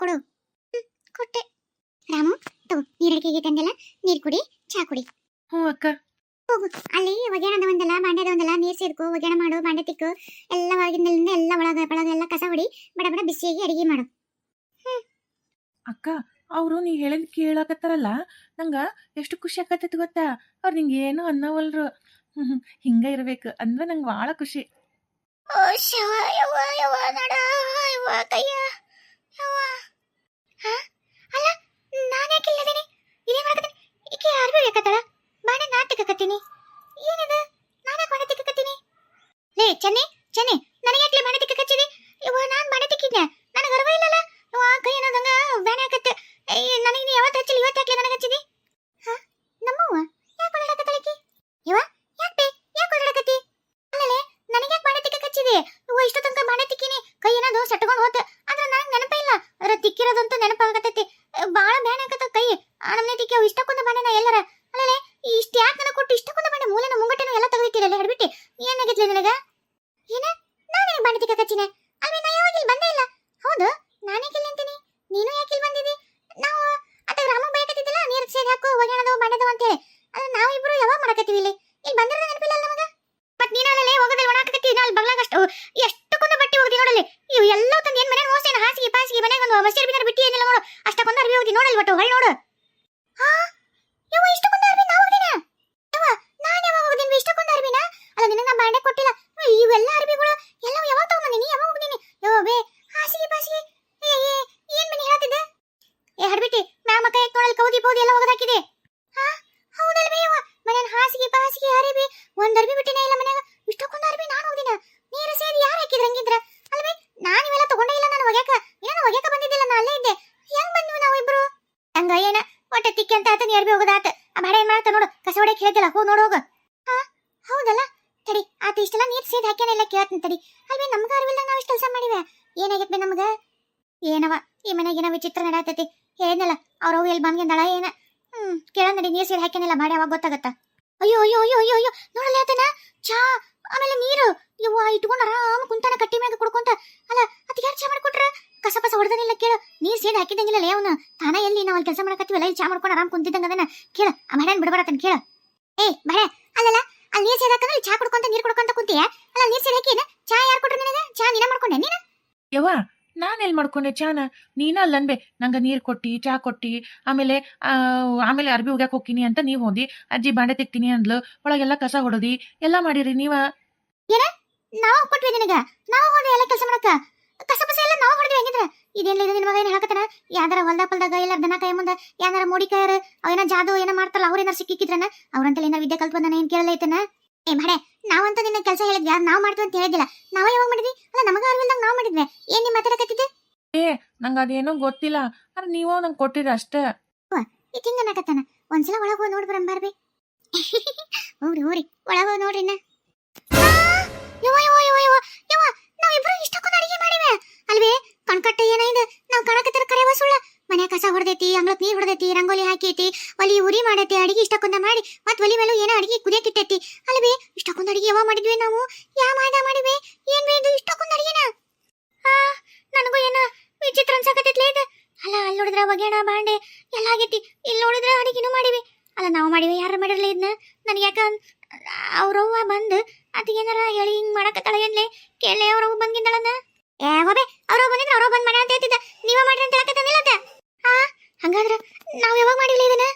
ಕೊಡು. ಕೊಟ್ಟೆ. ರಾಮು ತಗೋ ನೀರಡಿಕೆಗೆ ತಂದೆಲ್ಲ ನೀರ್ ಕುಡಿ ಚಾ ಕುಡಿ. ಹ್ಞೂ ಅಕ್ಕ. ಹೋಗು. ಅಲ್ಲಿ ಒಗ್ಯಾಣದ ಒಂದಲ್ಲ ಬಾಂಡೆದ ಒಂದಲ್ಲ ನೀರು ಸೇರ್ಕೊ ಒಗ್ಯಾಣ ಮಾಡು ಬಾಂಡೆ ತಿಕ್ಕು ಎಲ್ಲ ಹೊರಗಿಂದಲಿಂದ ಎಲ್ಲ ಒಳಗ ಬಳಗ ಎಲ್ಲ ಕಸ ಹೊಡಿ ಬಡ ಬಡ ಬಿಸಿಯಾಗಿ ಅಡಿಗೆ ಮಾಡು. ಅಕ್ಕ ಅವರು ನೀ ಹೇಳಿದ್ ಕೇಳಾಕತ್ತಾರಲ್ಲ ನಂಗ ಎಷ್ಟು ಖುಷಿ ಆಕತ್ತೈತಿ ಗೊತ್ತಾ? ಅವ್ರು ನಿಂಗೆ ಏನು ಅನ್ನವಲ್ರು. ಹಿಂಗ ಇರ್ಬೇಕು ಅಂದ್ರೆ ನಂಗೆ ಭಾಳ ಖುಷಿ. ಓ ಶಿವ ಯವ್ವ ಯವ್ವ ನಡ ಯವ್ವ ಕಯ್ಯ ಯವ್ವ. ಅಲ್ಲ, ನಾನು ಯಾಕೆ ಇಲ್ಲದೇನೆ ಇದೇ ಮಾಡಕತ್ತೀನಿ ಈಕೆ ಯಾರು ಬೇಕತ್ತಳ ಬಾಣೆ ನಾ ಏನಿದು? ಏನಿದೆ ಯಾಕೆ ಬಾಣೆ ತಿಕ್ಕಕತ್ತೀನಿ ಲೇ, ಚೆನ್ನಿ ನನಗೆ ಯಾಕೆ ಬಾಣೆ ತಿಕ್ಕಕಚ್ಚಿದಿ ಯವ್ವ, ನಾನು ಬಾಣೆ ತಿಕ್ಕಿದ್ನೆ? ನನಗೆ ಅರ್ವ ಕೈ ಅನ್ನೋದಂಗ ಬಾಣೆ ಹಾಕತ್ತೆ. ನನಗೆ ನೀ ಯಾವತ್ತು ಇವತ್ತು ನನಗೆ ಹಾ? ನಮ್ಮವ್ವ? ಯಾಕೆ ಓಡಾಡಕತ್ತಳಕಿ ಯವ್ವ, ಯಾಕೆ ಯಾಕೆ ಓಡಾಡಕತ್ತಿ? ಅಲ್ಲಲೇ, ನನಗೆ ಯಾಕೆ ಬಾಣೆ ತಿಕ್ಕ ಹಚ್ಚಿದೆ ಇವು ಇಷ್ಟು ತನಕ ಬಾಣೆ ಕೈ ಏನಾದ್ರು ಸಟ್ಕೊಂಡು ಹೋತ ಆದ್ರೆ ನನಗೆ ನೆನಪ ಇಲ್ಲ ಅದ್ರ ತಿಕ್ಕಿರೋದಂತೂ ನೆನಪಾಗತೈತಿ ಬಾಳ ಬ್ಯಾನ್ ಆಗತ್ತ ಕೈ. ಆ ನಮ್ನೆ ತಿಕ್ಕಿ ಅವು ಇಷ್ಟಕ್ಕೊಂದು ನಾ ಎಲ್ಲರ. ಅಲ್ಲೇ ಇಷ್ಟ ಯಾಕೆ ನನಗೆ ಕೊಟ್ಟು ಇಷ್ಟಕ್ಕೊಂದು ಬಾಣೆ ಮೂಲೆನ ಮುಂಗಟ್ಟೆನೂ ಎಲ್ಲ ತೆಗೆದಿಟ್ಟಿರಲ್ಲ ಹಿಡ್ಬಿಟ್ಟು ಏನಾಗಿತ್ಲೆ ನನಗ? ಏನ? ನಾನು ಬಾಣೆ ತಿಕ್ಕ ಕಚ್ಚಿನ ಅಲ್ವೇ, ನಾ ಯಾವಾಗ ಇಲ್ಲಿ ಬಂದೇ ಇಲ್ಲ. ಹೌದು, ನಾನೇ ಇಲ್ಲಿ ಅಂತೀನಿ? ನೀನು ಯಾಕೆ ಇಲ್ಲಿ ಬಂದಿದ್ದಿ ನಾವು ಅತ್ತ ರಾಮ ಬಯಕತ್ತಿದ್ದಿಲ್ಲ, ನೀರು ಸೇರಿ ಹಾಕು ಒಗ್ಯಾಣದವು ಬಾಣೆದವು ಅಂತೇಳಿ. ಅದು ನಾವಿಬ್ರು ಯಾವಾಗ ಮಾಡಕತ್ತೀವಿ ಇಲ್ಲಿ? ಇಲ್ಲಿ ಬಂದಿರೋದು ನೆನಪಿಲ್ಲ ನಮಗ ಮತ್ ನೀನಲ್ಲೇ ಹೋಗೋದಲ್ಲಿ ಒಣಾಕತ್ತಿ ಅಲ್ಲಿ ಬಗ್ಲಾಗ ಅಷ್ಟು ಎಷ್ಟಕ್ಕೊಂದು ಬಟ್ಟೆ ಹೋಗ್ತಿ ನೋಡಲ್ಲಿ ಇವು ಎಲ್ಲ ತಂದು ಏನ್ ಮನೆ ಮೋಸೇನ ಹಾಸಿಗೆ ಪಾಸಿಗೆ ಮನೆಗೆ ಒಂದು ಬಸ್ಸಿ ಅರ್ಬಿನಾರ ಬಿಟ್ಟಿ ಏನಿಲ್ಲ ನೋಡು ಅಷ್ಟಕ್ಕೊಂದು ಅರ್ಬಿ ಹೋಗಿ ನೋಡಲ್ಲಿ ಒಟ್ಟು ಹೊಳ್ಳಿ ನೋಡು ಹಾ ಇವು ಇಷ್ಟಕ್ಕೊಂದು ಅರ್ಬಿ ನಾ ಹೋಗಿನ ಯವ್ವ ನಾನು ಯಾವಾಗ ಹೋಗಿದ್ವಿ ಇಷ್ಟಕ್ಕೊಂದು ಅರ್ಬಿನ ಅಲ್ಲ ನಿನಗೆ ನಾ ಬಾಂಡೆ ಕೊಟ್ಟಿಲ್ಲ ಇವ್- ಇವೆಲ್ಲ ಅರ್ಬಿಗಳು ಎಲ್ಲ ಯಾವಾಗ ತಗೊಂಬಂದಿನಿ ಯಾವಾಗ ಹೋಗಿನಿ ಯವ್ವ ಬೇ ಹಾಸಿಗೆ ಪಾಸಿಗೆ ಏ ಏ ಏನ್ ಮನೆ ಹೇಳ್ತಿದ್ದೆ ಏ ಹಡ್ಬಿಟ್ಟಿ ಮ್ಯಾಮ ಕೈ ನೋಡಲ್ಲಿ ಕೌದಿ ಪೌದಿ ಎಲ್ಲ ಒಗದಾಕಿದೆ ಹಾ ಹೌದಲ್ವೇ ಯವ್ವ ಮನೆ ಹಾಸಿಗೆ ಪಾಸಿಗೆ ಅರಿಬಿ ಒಂದ್ ಅರ್ಬಿ ಬಿಟ್ಟಿನೇ ಇಲ್ಲ ಮನ್ಯಾಗ ಇಷ್ಟಕ್ಕೊಂದು ಅರ್ಬಿ ನಾನು ಹೋಗಿನ ನೀರು ಸೇದಿ ಯಾರು ಹಾಕಿದ್ರ ಹಂಗಿದ್ರ ಅಲ್ವೇ ನಾನು ಇವೆಲ್ಲ ತಗೊಂಡೇ ಇಲ್ಲ ನಾನು ಒಗ್ಯಾಕ ಏನೋ ಒಗ್ಯಾಕ ಬಂದಿದ್ದಿಲ್ಲ ನಾ ಅಲ್ಲೇ ಇದ್ದೆ ಹೆಂಗ್ ಬಂದ್ವಿ ನಾವು ಇಬ್ರು ಹಂಗ ಏನ ಹೊಟ್ಟೆ ತಿಕ್ಕಿ ಅಂತ ಆತ ನೀ ಅರ್ಬಿ ಹೋಗೋದಾತ. ಆ ಬಾಡ ಏನ್ ಮಾಡ್ತಾ ನೋಡು, ಕಸ ಹೊಡೆಯಕ್ ಹೇಳ್ತಿಲ್ಲ. ಹೋ, ನೋಡು, ಹೋಗ. ಹೌದಲ್ಲ? ತಡಿ ಆತ ಇಷ್ಟೆಲ್ಲ ನೀರ್ ಸೇದ್ ಹಾಕ್ಯಾನೆಲ್ಲ ಕೇಳ್ತೀನಿ ತಡಿ. ಅಲ್ವೇ, ನಮ್ಗ ಅರಿವಿಲ್ಲ ನಾವ್ ಇಷ್ಟ ಕೆಲಸ ಮಾಡಿವೆ? ಏನಾಗೈತೆ ನಮ್ಗ? ಏನವ, ಈ ಮನೆಗೆ ಏನೋ ವಿಚಿತ್ರ ನಡಾತೈತಿ. ಏನಲ್ಲ ಅವ್ರ ಹೋಗಿ ಎಲ್ಲಿ ಬಂದ್ಗೆಂದಳ ಏನ? ಹ್ಮ್ ಕೇಳ ನಡಿ ನೀರ್ ಸೇದ್ ಹಾಕ್ಯಾನೆಲ್ಲ ಮಾಡಿ ಅವಾಗ ಗೊತ್ತಾಗತ್ತ? ಅಯ್ಯೋ ಅಯ್ಯೋ ಅಯ್ಯೋ ಅಯ್ಯೋ ಅಯ್ಯೋ, ನೋಡಲ್ಲ ಆತನ? ಚಾ ಆಮೇಲೆ ನೀರು. ಯವ್ವ, ಇಟ್ಕೊಂಡು ಆರಾಮ ಕುಂತಾನ ಕಟ್ಟಿ ಮ್ಯಾಗ ಕುಡ್ಕೊಂತ. ಅಲ್ಲ ಅತ್ ಯಾರು ಚಾ ಮಾಡ್ಕೊಟ್ರ? ಕಸ ಪಸ ಹೊಡೆದನಿಲ್ಲ ಕೇಳು. ನೀರ್ ಸೇದ್ ಹಾಕಿದಂಗಿಲ್ಲ ಲೇ ಅವನು. ತಾನ ಎಲ್ಲಿ ನಾವು ಅಲ್ಲಿ ಕೆಲಸ ಮಾಡಕತ್ತೀವಲ್ಲ ಇಲ್ಲಿ ಚಾ ಮಾಡ್ಕೊಂಡು ಆರಾಮ್ ಕುಂತಿದ್ದಂಗ ಅದನ್ನ. ಕೇಳ ಆ ಮಡ್ಯಾನ್ ಬಿಡಬಾರತನ್ ಕೇಳ. ಏ ಬಡ. ಅಲ್ಲಲ್ಲ ಅಲ್ಲಿ ನೀರ್ ಸೇದ್ ಹಾಕಂದ್ರೆ ಚಾ ಕುಡ್ಕೊಂತ ನೀರ್ ಕುಡ್ಕೊಂತ ಕುಂತೀಯ? ಅಲ್ಲ ನೀರ್ ಸೇದ್ ಹಾಕಿ ಚಾ ಯಾರು ಕೊಟ್ರು ನಿನಗ? ಚಾ ನೀನ ಮಾಡ್ಕೊಂಡೆ ನೀನ? ಯವ್ವ ನಾನು ಎಲ್ಲಿ ಮಾಡ್ಕೊಂಡೆ ಚಾನ? ನೀನ ಅಲ್ಲನ್ಬೆ ನಂಗ ನೀರ್ ಕೊಟ್ಟಿ ಚಾ ಕೊಟ್ಟಿ ಆಮೇಲೆ ಆ, ಆಮೇಲೆ ಅರ್ಬಿ ಹೋಗ್ಯಾಕ ಹೋಗ್ತೀನಿ ಅಂತ ನೀವು ಹೋದಿ. ಅಜ್ಜಿ ಬಾಂಡೆ ತೆಗ್ತೀನಿ ಅಂದ್ಲು. ಒಳಗೆಲ್ಲ ಕಸ ಹೊಡೋದಿ. ಎಲ್ಲ ಮಾಡಿರಿ ನೀವ? ನಾವು ಕೊಟ್ವಿ ನಿನಗ. ನಾವು ಹೋದ್ರೆ ಎಲ್ಲ ಕೆಲಸ ಮಾಡಕ ಕಸ ಪಸ ಎಲ್ಲ ನಾವು ಹೊಡೆದ್ವಿ ಹೆಂಗಿದ್ರ ಇದೇನಿಲ್ಲ ಇದು ನಿನ್ ಮಗ ಏನ್ ಹೇಳಕತ್ತಾನ? ಯಾವ್ದಾರ ಹೊಲ್ದ ಪಲ್ದಾಗ ಇಲ್ಲ ದನ ಕೈ ಮುಂದ ಯಾವ್ದಾರ ಮೋಡಿ ಕೈಯರ್ ಅವೇನ ಜಾದು ಏನೋ ಮಾಡ್ತಾರಲ್ಲ ಅವ್ರೇನಾರ ಸಿಕ್ಕಿದ್ರನ ಅವ್ರಂತಲ್ಲಿ ಏನಾರ ವಿದ್ಯೆ ಕಲ್ತ್ ಬಂದಾನ ಏನ್ ಕೇಳಲ್ಲ ಐತನ ಏ ಮಾಡೆ ನಾವಂತ ನಿನ್ನ ಕೆಲಸ ಹೇಳಿದ್ವಿ ಯಾರು ನಾವು ಮಾಡ್ತೀವಿ ಅಂತ ಹೇಳಿದಿಲ್ಲ ನಾವ ಯಾವಾಗ ಮಾಡಿದ್ವಿ? ಅಲ್ಲ ನಮಗ ಅರಿವಿಲ್ದಂಗ ನಾವು ಮಾಡಿದ್ವಿ. ಏನ್ ನಿಮ್ ಏ ನಂಗೆ ಅದೇನೋ ಗೊತ್ತಿಲ್ಲ ಅರೆ ನೀವು ನಂಗೆ ಕೊಟ್ಟಿರಿ ಅಷ್ಟೇ. ಈ ತಿಂಗ ಅನ್ನಕತ್ತಾನ ಒಂದ್ಸಲ ಒಳಗ್ ಹೋಗಿ ನೋಡಿ ಬರಂಬಾರ್ಬಿ ಹೋಗ್ರಿ ಹೋಗ್ರಿ ಒಳಗ್ ಹೋಗಿ ನೋಡ್ರಿ ಇನ್ನ. ಯುವ ಯವ್ವ ಯವ್ವ ಯವ್ವ ಯವ್ವ ಯವ್ವ ನಾವಿಬ್ರು ಇಷ್ಟಕ್ಕೊಂದು ಅಡಿಗೆ ಮಾಡಿವೆ. ಅಲ್ವೇ? ಕಣ್ಕಟ್ಟ ಏನೈದ ನಾವು ಕಣಕತ್ತರ ಕರೆವ ಸುಳ್ಳ. ಮನೆ ಕಸ ಹೊಡೆದೈತಿ, ಅಂಗ್ಳಕ್ ನೀರ್ ಹೊಡೆದೈತಿ, ರಂಗೋಲಿ ಹಾಕೈತಿ, ಒಲಿ ಉರಿ ಮಾಡೈತಿ, ಅಡಿಗೆ ಇಷ್ಟಕ್ಕೊಂದ ಮಾಡಿ ಮತ್ ಒಲಿ ಮೇಲೂ ಏನೋ ಅಡಿಗೆ ಕುದಿಯಕಿಟ್ಟೈತಿ ಅಲ್ವೇ, ಇಷ್ಟಕ್ಕೊಂದು ಅಡಿಗೆ ಯಾವ ಮಾಡಿದ್ವಿ ನಾವು? ಯಾ ಮಾಡ ಮಾಡಿವೆ? ಏನ್ ಬೇದು ಇಷ್ಟಕ್ಕೊಂದು ಅಡಿಗೆನ? ಆ, ನನಗೂ ಏನ ವಿಚಿತ್ರ ಅನ್ಸಕತ್ತೈತ್ಲೇ ಇದು. ಅಲ್ಲ, ಅಲ್ಲಿ ನೋಡಿದ್ರ ಒಗ್ಯಾಣ, ಬಾಂಡೆ, ಎಲ್ಲ ಆಗೈತಿ. ಇಲ್ಲಿ ನೋಡಿದ್ರೆ ಅಡಿಗೆನೂ ಮಾಡಿವಿ. ಅಲ್ಲ, ನಾವು ಮಾಡಿವಿ, ಯಾರು ಮಾಡಿರ್ಲಿ ಇದನ್ನ ನನಗೆ ಯಾಕ ಅವ್ರವ್ವ ಬಂದು ಅದಿಗೇನಾರ ಹೇಳಿ ಹಿಂಗ್ ಮಾಡಕತ್ತಾಳ ಏನ್ಲೇ? ಕೇಳಿ ಅವ್ರವ್ವ ಬಂದ್ಗಿಂದಳನ್ನ ಏ, ಹೋಬೆ ಅವ್ರವ್ವ ಅವ್ರ ಅವ್ರವ್ವ ಬಂದ್ ಅಂತ ಹೇಳ್ತಿದ್ದ. ನೀವ ಮಾಡ್ರಿ ಅಂತ ಹೇಳಕತ್ತಾನಿಲ್ಲ ಅದ ಹಾ ಹಂಗಾದ್ರ ನಾವ್ ಯಾವಾಗ ಮಾಡಿಲ್ಲ ಇದನ್ನ?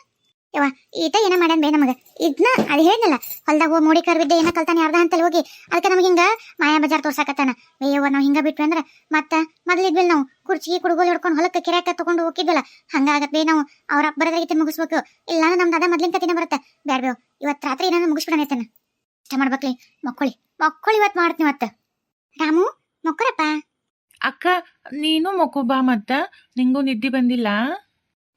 ಯವ್ವ ಈತ ಏನ ಮಾಡ್ಯಾನ ಬೇ ನಮಗ? ಇದ್ನ, ಅದು ಹೇಳಿದ್ನಲ್ಲ ಹೊಲ್ದಾಗ ಹೋಗಿ ಮೂಡಿ ಕರ್ಬಿದ್ದೆ ಏನ ಕಲ್ತಾನೆ ಅರ್ಧ ಅಂತಲ್ಲಿ ಹೋಗಿ. ಅದಕ್ಕೆ ನಮಗೆ ಹಿಂಗ ಮಾಯಾ ಬಜಾರ್ ತೋರ್ಸಾಕತ್ತಾನ. ಅಯ್ಯವ್ವ ನಾವು ಹಿಂಗ ಬಿಟ್ವಿ ಅಂದ್ರೆ ಮತ್ತ ಮೊದಲಿದ್ವಿಲ್ ನಾವು ಕುರ್ಚಿಗೆ ಕುಡುಗೋಲ್ ಹಿಡ್ಕೊಂಡು ಹೊಲಕ್ಕೆ ಕಿರಾಕ ತಗೊಂಡು ಹೋಗಿದ್ವಲ್ಲ ಹಂಗಾಗತ್ತೆ ನಾವು, ಅವ್ರ ಬರೋದಾಗಿತ್ತು ಮುಗಿಸ್ಬೇಕು. ಇಲ್ಲಾಂದ್ರೆ ನಮ್ದು ಅದ ಮೊದ್ಲಿನ ಕತಿನ ಬರುತ್ತೆ. ಬೇಡ ಬೇವು ಇವತ್ತು ರಾತ್ರಿ ಏನಾದ್ರು ಮುಗಿಸ್ಬಿಡೋಣೈತನ ಇಷ್ಟ ಮಾಡ್ಬೇಕ್ಲಿ ಮಕ್ಕಳಿ, ಮಕ್ಕಳು ಇವತ್ತು ಮಾಡ್ತೀನಿ ಇವತ್ತು ರಾಮು ಮಕ್ಕಳಪ್ಪ ಅಕ್ಕ ನೀನು ಮಕ್ಕೊಬಾ ಬಾ ಮತ್ತ. ನಿಂಗೂ ನಿದ್ದೆ ಬಂದಿಲ್ಲ?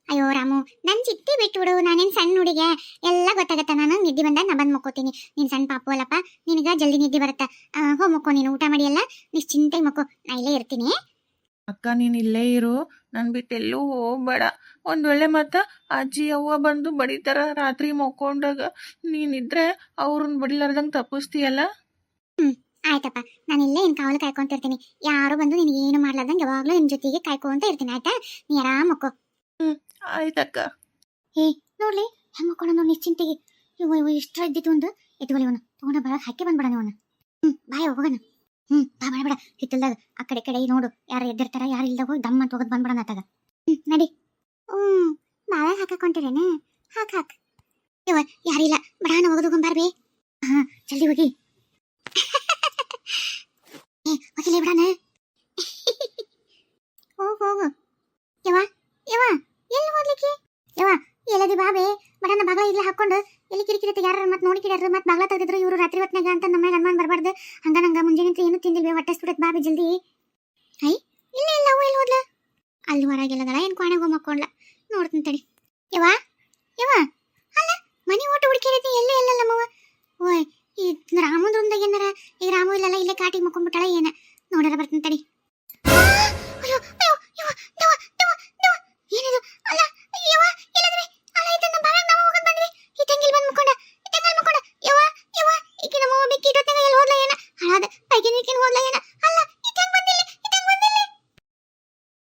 ಅಯ್ಯೋ ರಾಮು ನನ್ ಚಿಟ್ಟಿ ಬಿಟ್ಬಿಡು. ನಾನೇನ್ ಸಣ್ಣ ಹುಡುಗೆ. ಎಲ್ಲ ಗೊತ್ತಾಗತ್ತ. ನಾನು ನಿದ್ದೆ ಬಂದಾಗ ನಾ ಬಂದ್ ಮಕ್ಕೋತೀನಿ. ನೀನ್ ಸಣ್ಣ ಪಾಪು ಅಲ್ಲಪ್ಪ. ನಿನಗ ಜಲ್ದಿ ನಿದ್ದೆ ಬರುತ್ತ. ಹೋ ಮಕ್ಕೋ ನೀನು ಊಟ ಮಾಡಿ ಅಲ್ಲ ನಿಶ್ಚಿಂತೆ ಮಕ್ಕೋ ನಾ ಇಲ್ಲೇ ಇರ್ತೀನಿ. ಅಕ್ಕ ನೀನು ಇಲ್ಲೇ ಇರು. ನನ್ ಬಿಟ್ಟು ಎಲ್ಲೂ ಹೋಗ್ಬೇಡ. ಒಂದ್ ವೇಳೆ ಮತ್ತ ಅಜ್ಜಿ ಅವ್ವ ಬಂದು ಬಡಿತಾರ ರಾತ್ರಿ ಮಕ್ಕೊಂಡಾಗ ನೀನಿದ್ರೆ ಅವ್ರನ್ನ ಬಡಿಲಾರ್ದಂಗ್ ತಪ್ಪಿಸ್ತೀಯಲ್ಲ? ಆಯ್ತಪ್ಪ. ನಾನು ಇಲ್ಲೇ ನಿನ್ ಕಾವಲು ಕಾಯ್ಕೊಂತಿರ್ತೀನಿ ಯಾರು ಬಂದು ನಿನಗೆ ಏನು ಮಾಡ್ಲಾರ್ದಂಗೆ ಯಾವಾಗಲೂ ನಿನ್ ಜೊತೆಗೆ ಕಾಯ್ಕೊಂತ ಇರ್ತೀನಿ ಆಯ್ತಾ? ನೀ ಆರಾಮ್ ಮಕ್ಕೋ ಆಯ್ತಕ್ಕ. ಏ ನೋಡ್ಲಿ ಹೆಂಗ್ ನೋಡಿ ನಿಶ್ಚಿಂತೆಗೆ. ಇವ ಇವ ಇಷ್ಟ ಇದ್ದಿತ್ತು ಒಂದು. ಎತ್ಕೊಳ್ಳಿ ಇವನು. ತಗೊಂಡ ಬರಕ್ ಹಾಕಿ ಬಂದ್ಬಿಡಣ ಇವನು. ಹ್ಮ್ ಬಾಯ್ ಹೋಗೋಣ. ಹ್ಮ್ ಬಾ ಬೇಡ ಬೇಡ ಹಿತ್ತಲ್ದಾಗ ಆ ಕಡೆ ಕಡೆ ನೋಡು. ಯಾರು ಎದ್ದಿರ್ತಾರ ಯಾರು ಇಲ್ದಾಗ ಹೋಗಿ ದಮ್ ಅಂತ ಹೋಗೋದು ಬಂದ್ಬಿಡೋಣ ಆತಾಗ. ಹ್ಮ್ ನಡಿ. ಹ್ಮ್ ಬಾಳ ಹಾಕೊಂಟಿರೇನೆ ಹಾಕ್ ಹಾಕ್. ಇವ ಯಾರಿಲ್ಲ. ಬಡಾನ ಹೋಗೋದು ಗೊಂಬಾರ್ಬಿ. ಹಾ ಜಲ್ದಿ ಹೋಗಿ. ಏ ಹೋಗಿಲ್ಲ ಬಿಡಾನ ಹೋಗು ಹೋಗು. ಯವ ಯವ ಎಲ್ಲಿ ಹೋಗ್ಲಿಕ್ಕೆ? ಯವ ಎಲ್ಲದಿ ಬಾಬೆ? ಬಡನ ಬಾಗ್ಲ ಇಲ್ಲ ಹಾಕೊಂಡು ಎಲ್ಲಿ ಕಿರಿಕಿರಿ ಯಾರು ಮತ್ತೆ ನೋಡಿ ಕಿಡ್ಯಾರ ಮತ್ತೆ ಬಾಗ್ಲ ತೆಗೆದ್ರು ಇವರು ರಾತ್ರಿ ಹೊತ್ನಾಗ ಅಂತ ನಮ್ಮ ಅನುಮಾನ ಬರಬಾರ್ದು. ಹಂಗ ನಂಗ ಮುಂಜಾನೆ ಏನು ತಿಂದಿಲ್ವೇ? ಹೊಟ್ಟೆ ಸುಡತ್ ಬಾಬೆ ಜಲ್ದಿ. ಐ, ಇಲ್ಲ ಇಲ್ಲ ಅವು ಎಲ್ಲಿ ಹೋದ್ಲ? ಅಲ್ಲಿ ಹೊರಗೆಲ್ಲದಳ ಏನು ಕೋಣೆಗೆ ಮಕ್ಕೊಂಡ್ಲ? ನೋಡ್ತೀನಿ ತಡಿ. ಯವ ಯವ ಅಲ್ಲ, ಮನೆ ಓಟ ಹುಡುಕಿರೈತಿ ಎಲ್ಲೇ ಇಲ್ಲ ನಮ್ಮವ